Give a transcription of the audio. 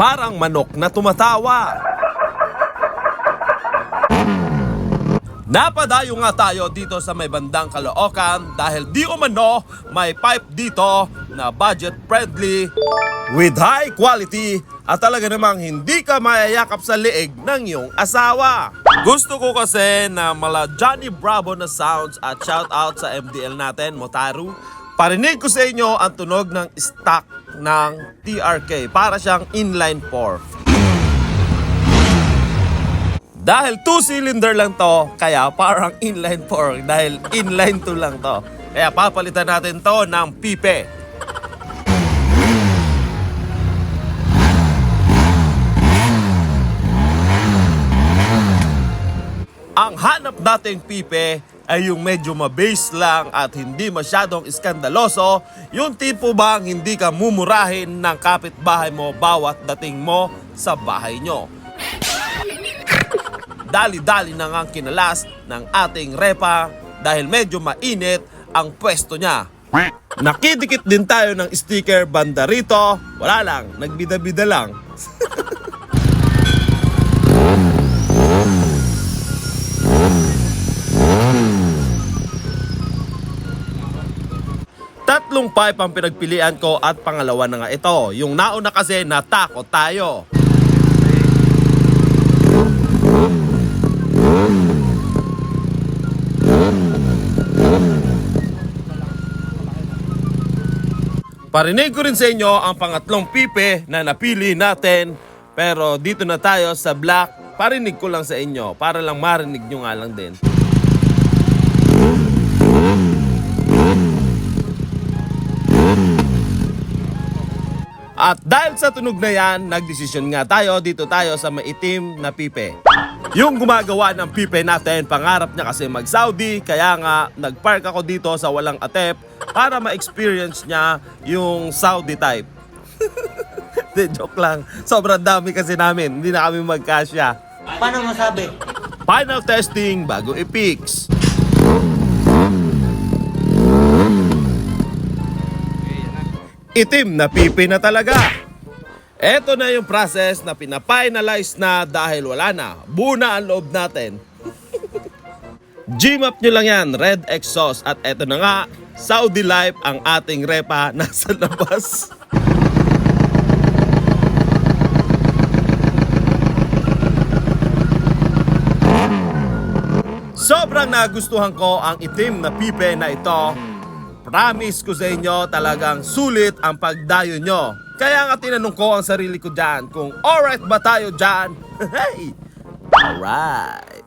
parang manok na tumatawa. Napadayo nga tayo dito sa may bandang Caloocan dahil di umano may pipe dito na budget friendly with high quality at talaga namang hindi ka mayayakap sa leeg ng iyong asawa. Gusto ko kasi na mala Johnny Bravo na sounds at shout out sa MDL natin, Motaru. Parinig ko sa inyo ang tunog ng stock ng TRK para siyang inline 4. Dahil two-cylinder lang to, kaya parang inline 4 dahil inline 2 lang to. Kaya papalitan natin to ng pipe. Ang hanap dating pipe ay yung medyo mabase lang at hindi masyadong iskandaloso, yung tipo bang hindi ka mumurahin ng kapitbahay mo bawat dating mo sa bahay nyo dali-dali na nga ang kinalas ng ating repa dahil medyo mainit ang pwesto niya. Nakidikit din tayo ng sticker banda rito. Wala lang, nagbida-bida lang. Tatlong pipe ang pinagpilian ko at pangalawa na nga ito. Yung nauna kasi natakot tayo. Parinig ko rin sa inyo ang pangatlong pipe na napili natin. Pero dito na tayo sa black. Parinig ko lang sa inyo para lang marinig nyo nga lang din. At dahil sa tunog na yan, nagdesisyon nga tayo dito tayo sa maitim na pipe. Yung gumagawa ng pipe natin, pangarap niya kasi mag-Saudi, kaya nga nagpark ako dito sa walang atep para ma-experience niya yung Saudi type. Di, joke lang. Sobrang dami kasi namin, hindi na kami magkasya. Paano masabi? Final testing bago i-fix. Itim na pipi na talaga. Ito na yung process na pinafinalize na dahil wala na. Buna ang loob natin. Gmap nyo lang yan, red exhaust. At eto na nga, Saudi Life ang ating repa nasa labas. Sobrang nagustuhan ko ang itim na pipe na ito. Promise ko sa inyo talagang sulit ang pagdayo nyo. Kaya nga tinanong ko ang sarili ko dyan kung alright ba tayo dyan? Hey! Alright!